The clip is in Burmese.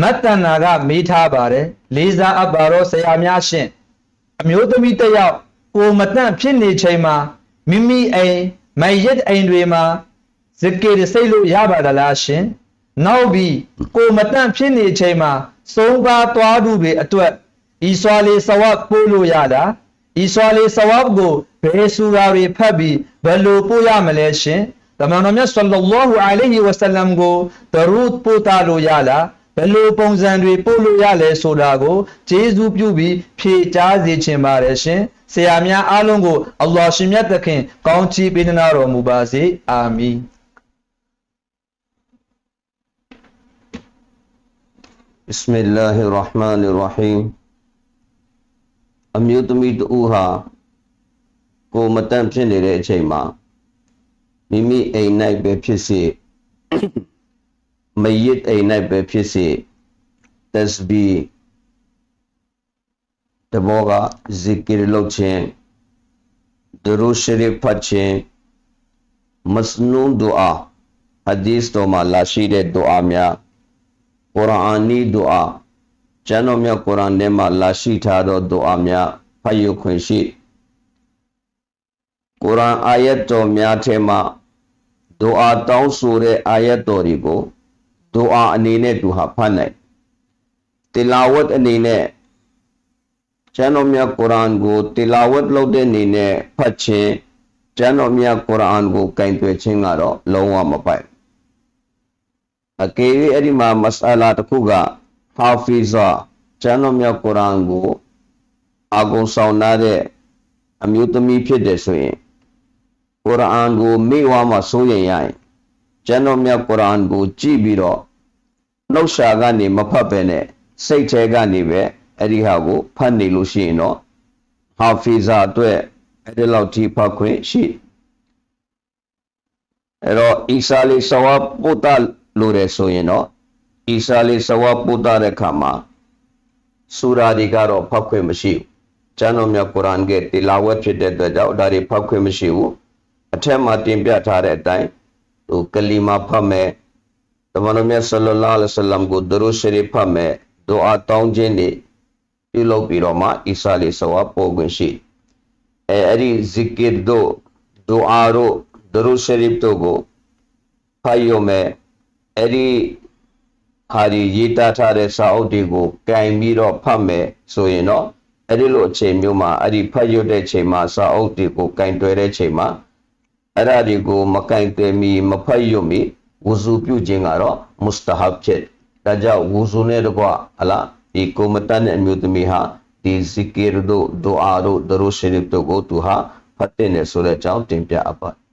မတ်တန်နာကမေးထားပါတယ်လေးစားအပ်ပါတော့ဆရာများရှင်အမျိုးသမီးတစ်ယောက်ကိုမတန့်ဖြစ်နေချိန်မှာမိမိအိမ်မိုင်ရက်အိမ်တွေမှာဇကေရစိတ်လို့ရပါသလားရှင်နောက်ပြီးကိုမတန့်ဖြစ်နေချိန်မှာသုံးကားသွားသူတွေအတွက်ဤစွာလေးဆဝတ်ပို့လို့ရတာဤစွာလေးဆဝတ်ကိုဘယ်ဆူရာတွေဖတ်ပြီးဘယ်လိုပို့ရမလဲရှင်တမန်တော်မြတ်ဆလ္လာလဟူအလိုင်ဟီဝဆလမ်ကိုဒရူဒ်ပို့တာလို့ရလား ဘယ်လိုပုံစံတွေပို့လို့ရလဲဆိုတာကိုကျေးဇူးပြုပြီးဖြေကြားစေချင်ပါတယ်ရှင်ဆရာများအားလုံးကိုအလ္လာဟ်ရှင်မြတ်သခင် ကောင်းချီးပေးနာတော်မူပါစေအာမင်ဘစ်မီလာဟီရ်ရာဟ်မာနီရ်ရာဟီမ်အမျိုးသမီးတူဟာကိုမတန့်ဖြစ်နေတဲ့အချိန်မှာမိမိအိမ်၌ပဲဖြစ်စေ မယစ်အိမ်၌ပဲဖြစ်စေတက်စဘီတဘောကဇီကီရလုပ်ခြင်းဒရူရှရီဖတ်ခြင်းမစနူဒူအာဟဒီသ်တော်မှာလာရှိတဲ့ဒူအာများကုရ်အာနီဒူအာကျမ်းတော်မြတ်ကုရ်အာန်ထဲမှာလာရှိထားသောဒူအာများဖတ်ယူခွင့်ရှိကုရ်အာန်အာယတ်တော်များထဲမှာဒူအာတောင်းဆိုတဲ့အာယတ်တော်တွေကို ဒူအာအနေနဲ့သူဟာဖတ်နိုင်တီလာဝတ်အနေနဲ့ကျမ်းတော်မြတ်ကုရ်အာန်ကိုတီလာဝတ်လုပ်တဲ့အနေနဲ့ဖတ်ခြင်းကျမ်းတော်မြတ်ကုရ်အာန်ကိုကင်တွယ်ခြင်းကတော့လုံးဝမပိုက်အကယ်၍အဲ့ဒီမှာမဆာလာတစ်ခုကဟာဖီဇာကျမ်းတော်မြတ်ကုရ်အာန်ကိုအာဂုံဆောင်နာတဲ့အမျိုးသမီးဖြစ်တယ်ဆိုရင်ကုရ်အာန်ကိုမေ့ဝါမှစိုးရင်ရရင်ကျမ်းတော်မြတ်ကုရ်အာန်ကိုကြည့်ပြီးတော့ နှုတ်ရှာကနေမဖတ်ပဲနဲ့စိတ်ထဲကနေပဲအဲ့ဒီဟာကိုဖတ်နေလို့ရှိရင်တော့ဟာဖီဇာအတွက်အဲ့ဒီလောက်ထိဖတ်ခွင့်ရှိတယ်အဲ့တော့အီစာလေးဆဝပ်ပုတ္တလို့ရဆိုရင်တော့အီစာလေးဆဝပ်ပုတ္တတဲ့ခါမှာစူရာတွေကတော့ဖတ်ခွင့်မရှိဘူးကျမ်းတော်မြတ်ကုရ်အာန်ကတီလာဝတ်ဖြစ်တဲ့အတွက်ကြောင့်ဒါတွေဖတ်ခွင့်မရှိဘူးအထက်မှာတင်ပြထားတဲ့အတိုင်းဟိုကလီမာဖတ်မယ် တမန်တော်မြတ်ဆလ္လာလဟ်အလัยဟိဝါဆလမ်ကိုဒရုရှရီဖတ်မယ်ဒူအာတောင်းခြင်းတွေပြုလုပ်ပြီးတော့မှအီစာလေးဆဝပ်ပို့ခွင့်ရှိအဲအဲ့ဒီဇီကီရ်တို့ဒူအာတို့ဒရုရှရီတို့ကိုဖတ်ရုံမဲ့အဲ့ဒီဟာဒီရေးသားထားတဲ့စာအုပ်တွေကိုကင်ပြီးတော့ဖတ်မယ်ဆိုရင်တော့အဲ့ဒီလိုအချိန်မျိုးမှာအဲ့ဒီဖတ်ရုံတဲ့ချိန်မှာစာအုပ်တွေကိုကင်တွယ်တဲ့ချိန်မှာအဲ့ဒါတွေကိုမကင်တွယ်မီမဖတ်ရုံမီ ဝဇူပြုခြင်းကတော့မုစတဟဘ်ဖြစ်ဒါကြောင့်ဝဇူနဲ့တကွဟလာဒီကိုမတန်တဲ့အမျိုးသမီးဟာဒီဇီကီရ်တို့ဒူအာတို့ဒရူရှရီဖ်တို့ကိုသူဟာဖတ်တဲ့ဆိုတဲ့အကြောင်းတင်ပြအပ်ပါတယ်